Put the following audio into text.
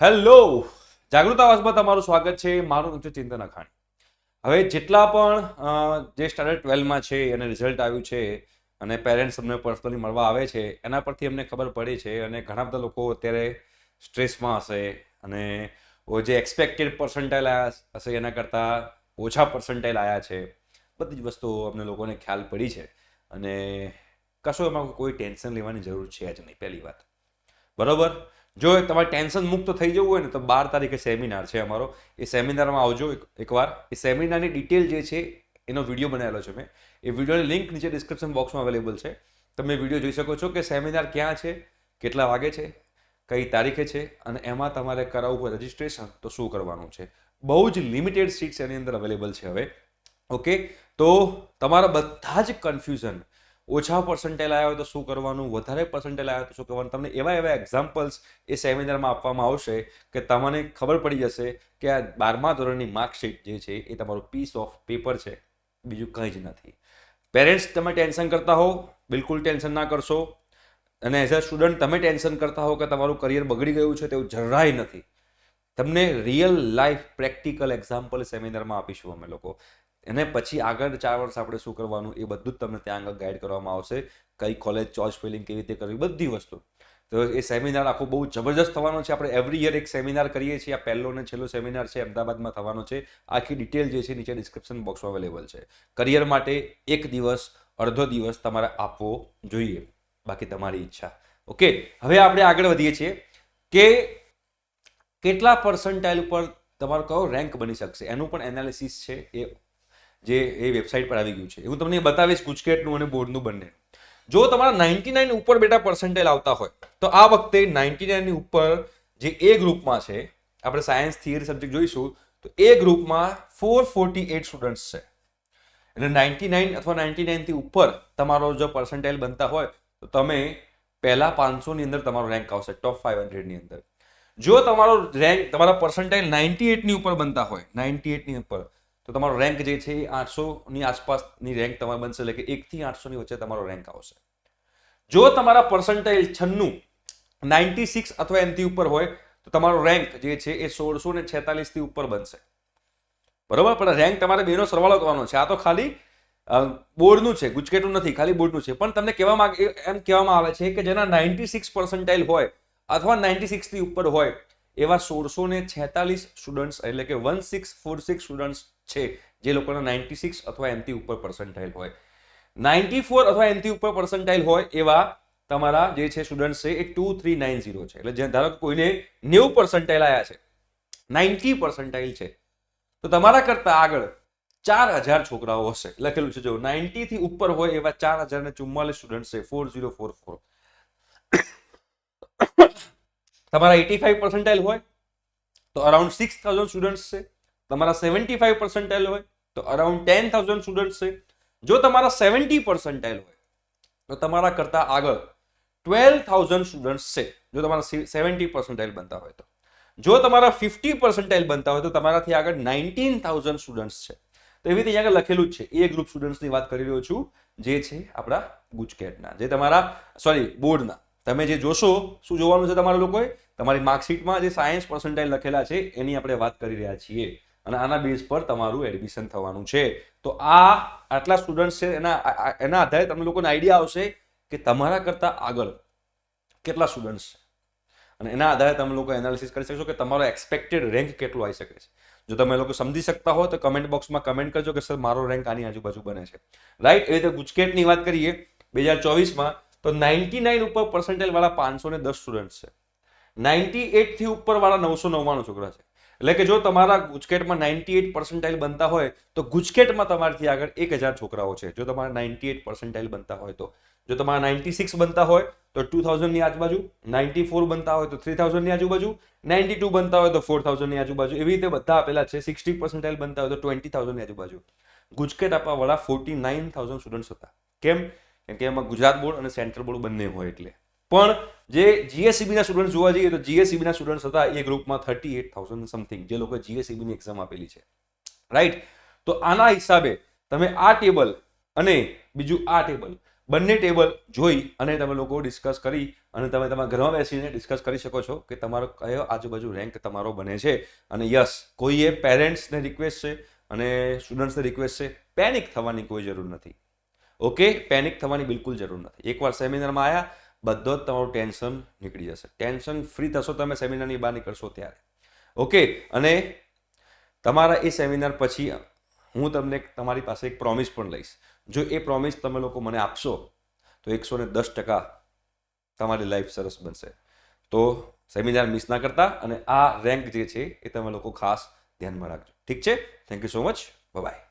Hello. જાગૃત આવાસમાં તમારું સ્વાગત છે. મારું નામ છે ચિંતન અખાણી. હવે જેટલા પણ જે સ્ટાન્ડર્ડ ટ્વેલ્વમાં છે અને રિઝલ્ટ આવ્યું છે, અને પેરેન્ટ્સ અમને પર્સનલી મળવા આવે છે, એના પરથી અમને ખબર પડી છે, અને ઘણા બધા લોકો અત્યારે સ્ટ્રેસમાં હશે, અને જે એક્સપેક્ટેડ પર્સન્ટાઇલ આવ્યા હશે, એના કરતાં ઓછા પર્સન્ટાઇલ આવ્યા છે. બધી જ વસ્તુઓ અમને લોકોને ખ્યાલ પડી છે. અને કશું એમાં કોઈ ટેન્શન લેવાની જરૂર છે જ નહીં, પહેલી વાત. બરોબર? જો તમારે ટેન્શન મુક્ત થઈ જવું હોય ને તો બાર તારીખે સેમિનાર છે અમારો. એ સેમિનારમાં આવજો એકવાર. એ સેમિનારની ડિટેલ જે છે, એનો વીડિયો બનાવેલો છે મેં. એ વિડીયોની લિંક નીચે ડિસ્ક્રિપ્શન બોક્સમાં અવેલેબલ છે. તમે વીડિયો જોઈ શકો છો કે સેમિનાર ક્યાં છે, કેટલા વાગે છે, કઈ તારીખે છે અને એમાં તમારે કરાવવું હોય રજિસ્ટ્રેશન તો શું કરવાનું છે. બહુ જ લિમિટેડ સીટ્સ એની અંદર અવેલેબલ છે હવે. ઓકે તો તમારા બધા જ કન્ફ્યુઝન ઓછા પર્સન્ટેલ આવ્યા હોય તો શું કરવાનું? વધારે પર્સન્ટેલ આવ્યા તો શું કરવાનું? તમને એવા એવા એક્ઝામ્પલ્સ એ સેમિનારમાં આપવામાં આવશે કે તમને ખબર પડી જશે કે આ બારમા ધોરણની માર્કશીટ જે છે એ તમારું પીસ ઓફ પેપર છે. બીજું કંઈ જ નથી. પેરેન્ટ્સ તમે ટેન્શન કરતા હો બિલકુલ ટેન્શન ના કરશો. અને એઝ અ સ્ટુડન્ટ તમે ટેન્શન કરતા હો કે તમારું કરિયર બગડી ગયું છે તેવું જરાય નથી. તમને રિયલ લાઈફ પ્રેક્ટિકલ એક્ઝામ્પલ સેમિનારમાં આપીશું અમે લોકો. અને પછી આગળ ચાર વર્ષ આપણે શું કરવાનું, એ બધું જ તમને ત્યાં આગળ ગાઈડ કરવામાં આવશે. કઈ કોલેજ ચોઇસ ફિલિંગ કેવી રીતે કરવી, બધી વસ્તુ. તો એ સેમિનાર આખો બહુ જબરજસ્ત થવાનો છે. આપણે એવરી યર એક સેમિનાર કરીએ છીએ. આ પહેલો અને છેલ્લો સેમિનાર છે, અમદાવાદમાં થવાનો છે. આખી ડિટેલ જે છે નીચે ડિસ્ક્રિપ્શન બોક્સમાં અવેલેબલ છે. કરિયર માટે એક દિવસ, અડધો દિવસ તમારે આપવો જોઈએ. બાકી તમારી ઈચ્છા. ઓકે હવે આપણે આગળ વધીએ છીએ કે કેટલા પર્સન્ટાઇલ ઉપર તમારો કયો રેન્ક બની શકશે? એનું પણ એનાલિસિસ છે એ જે એ વેબસાઇટ પર આવી ગયું છે. હું તમને બતાવીશ ગુજકેટનું અને બોર્ડનું બંને. જો તમારા નાઇન્ટી નાઇન ઉપર બેટા પર્સન્ટેજ આવતા હોય, તો આ વખતે નાઇન્ટી નાઇનની ઉપર જે એ ગ્રુપમાં છે, આપણે સાયન્સ થિયરી સબ્જેક્ટ જોઈશું, તો એ ગ્રુપમાં ફોર ફોર્ટી એટ સ્ટુડન્ટ્સ છે. એટલે નાઇન્ટી નાઇન અથવા નાઇન્ટી નાઇનથી ઉપર તમારો જો પર્સન્ટેજ બનતા હોય, તો તમે પહેલા પાંચસોની અંદર તમારો રેન્ક આવશે ટોપ ફાઇવ હંડ્રેડની અંદર. જો તમારો રેન્ક તમારા પર્સન્ટાઇલ નાઇન્ટી એટની ઉપર બનતા હોય, નાઇન્ટી એટની ઉપર તો તમારો રેન્ક જે છે એ આઠસોની આસપાસની રેન્ક તમારે બનશે, એટલે કે એકથી આઠસોની વચ્ચે તમારો રેન્ક આવશે. જો તમારા પર્સન્ટાઇલ છન્નું નાઇન્ટી સિક્સ અથવા એનથી ઉપર હોય, તો તમારો રેન્ક જે છે એ સોળસો ને છેતાલીસથી ઉપર બનશે. બરોબર? પણ રેન્ક તમારે બેનો સરવાળો કરવાનો છે. આ તો ખાલી બોર્ડનું છે ગુજકેટનું નથી, ખાલી બોર્ડનું છે. પણ તમને કહેવા માંગ એમ કહેવામાં આવે છે કે જેના નાઇન્ટી સિક્સ પર્સન્ટાઇલ હોય અથવા નાઇન્ટી સિક્સથી ઉપર હોય એવા સોળસો ને છેતાલીસ સ્ટુડન્ટ્સ એટલે કે one six four six students છે, જે લોકોના નાઇન્ટી સિક્સ અથવા એમથી ઉપર પર્સન્ટાઇલ હોય. નાઇન્ટી ફોર અથવા એનથી ઉપર પર્સન્ટાઇલ હોય એવા તમારા જે છે સ્ટુડન્ટ્સ છે, એ ટુ થ્રી નાઇન ઝીરો છે. એટલે જે ધારો કે કોઈને નેવું પર્સન્ટાઇલ આવ્યા છે નાઇન્ટી પર્સન્ટાઇલ છે, તો તમારા કરતા આગળ ચાર હજાર છોકરાઓ હશે. લખેલું છે જો 90 થી ઉપર હોય એવા ચાર હજાર ને ચુમ્માલીસ સ્ટુડન્ટ છે ફોર ઝીરો ફોર ફોર તમારા એટી ફાઈવ પર્સન્ટાઇલ હોય, તો અરાઉન્ડ સિક્સ થાઉઝન્ડ સ્ટુડન્ટ્સ છે. તમારા સેવન્ટી ફાઈવ પર્સન્ટાઇલ હોય, તો અરાઉન્ડ ટેન થાઉઝન્ડ સ્ટુડન્ટ્સ છે. જો તમારા સેવન્ટી પર્સન્ટાઇલ હોય, તો તમારા કરતા આગળ ટ્વેલ્વ થાઉઝન્ડ સ્ટુડન્ટ્સ છે. જો તમારા સેવન્ટી પર્સન્ટાઇલ બનતા હોય તો. જો તમારા ફિફ્ટી પર્સન્ટાઇલ બનતા હોય, તો તમારાથી આગળ નાઇન્ટીન થાઉઝન્ડ સ્ટુડન્ટ્સ છે. તો એવી રીતે અહીંયા લખેલું જ છે. એ ગ્રુપ સ્ટુડન્ટ્સની વાત કરી રહ્યો છું, જે છે આપણા ગુજકેટના, જે તમારા સોરી બોર્ડના. તમે જે જોશો, શું જોવાનું છે તમારા લોકોએ? તમારી માર્કશીટમાં જે સાયન્સ પર્સન્ટાઇલ લખેલા છે, એની આપણે વાત કરી રહ્યા છીએ. અને આના બેઝ પર તમારું એડમિશન થવાનું છે. તો આ આટલા સ્ટુડન્ટ્સ છે, એના એના આધારે તમને લોકોને આઈડિયા આવશે કે તમારા કરતાં આગળ કેટલા સ્ટુડન્ટ્સ છે. અને એના આધારે તમે લોકો એનાલિસિસ કરી શકશો કે તમારો એક્સપેક્ટેડ રેન્ક કેટલો આવી શકે છે. જો તમે લોકો સમજી શકતા હો, તો કમેન્ટ બોક્સમાં કમેન્ટ કરજો કે, સર, મારો રેન્ક આની આજુબાજુ બને છે. રાઈટ એ રીતે ગુજકેટની વાત કરીએ, બે હજાર ચોવીસમાં તો નાઇન્ટી નાઇન ઉપર પર્સન્ટેલ વાળા પાંચસો ને દસ સ્ટુડન્ટ છે. નાઇન્ટી એટથી ઉપરવાળા ઉપર વાળા નવસો નવ્વાણું છોકરા છે. એટલે કે જો તમારા ગુજકેટમાં નાઇન્ટી એટ પર્સન્ટાઇલ બનતા હોય, તો ગુજકેટમાં તમારાથી આગળ એક હજાર છોકરાઓ છે. જો તમારા નાઇન્ટી એટ પર્સન્ટાઇલ બનતા હોય તો. જો તમારા નાઇન્ટી સિક્સ બનતા હોય, તો ટુ થાઉઝન્ડની આજુબાજુ, નાઇન્ટી ફોર બનતા હોય, તો થ્રી થાઉઝન્ડની આજુબાજુ, નાઇન્ટી ટુ બનતા હોય, તો ફોર થાઉઝન્ડની આજુબાજુ. એવી રીતે બધા આપેલા છે. સિક્સટી પર્સન્ટાઇલ બનતા હોય, તો ટ્વેન્ટી થાઉઝન્ડની આજુબાજુ. ગુજકેટ આપવા વાળા ફોર્ટી નાઇન થાઉઝન્ડ સ્ટુડન્ટ્સ હતા. કેમ? કેમ કે એમાં ગુજરાત બોર્ડ અને સેન્ટ્રલ બોર્ડ બંને હોય એટલે. પણ જે જીએસસીબી ના સ્ટુડન્ટ જોવા જઈએ તો જીએસસીબી ના સ્ટુડન્ટ્સ હતા એ ગ્રુપમાં થર્ટી એટ થાઉઝન્ડ સમથિંગ જે લોકો જીએસસીબી ની એક્ઝામ આપેલી છે. રાઈટ તો આના હિસાબે તમે આ ટેબલ અને બીજું આ ટેબલ બંને ટેબલ જોઈ અને તમે લોકો ડિસ્કસ કરી અને તમે તમારા ઘરમાં બેસીને ડિસ્કસ કરી શકો છો કે તમારો કયો આજુબાજુ રેન્ક તમારો બને છે. અને યસ કોઈએ પેરેન્ટ્સને રિક્વેસ્ટ છે અને સ્ટુડન્ટ્સને રિક્વેસ્ટ છે પેનિક થવાની કોઈ જરૂર નથી. ઓકે પેનિક થવાની બિલકુલ જરૂર નથી. એકવાર સેમિનારમાં આવ્યા બધો જ તમારું ટેન્શન નીકળી જશે. ટેન્શન ફ્રી થશો તમે સેમિનારની બહાર નીકળશો ત્યારે. ઓકે અને તમારા એ સેમિનાર પછી હું તમને તમારી પાસે એક પ્રોમિસ પણ લઈશ. જો એ પ્રોમિસ તમે લોકો મને આપશો, તો એકસો ને દસ ટકા તમારી લાઈફ સરસ બનશે. તો સેમિનાર મિસ ના કરતા અને આ રેન્ક જે છે એ તમે લોકો ખાસ ધ્યાનમાં રાખજો. ઠીક છે? Thank you so much bye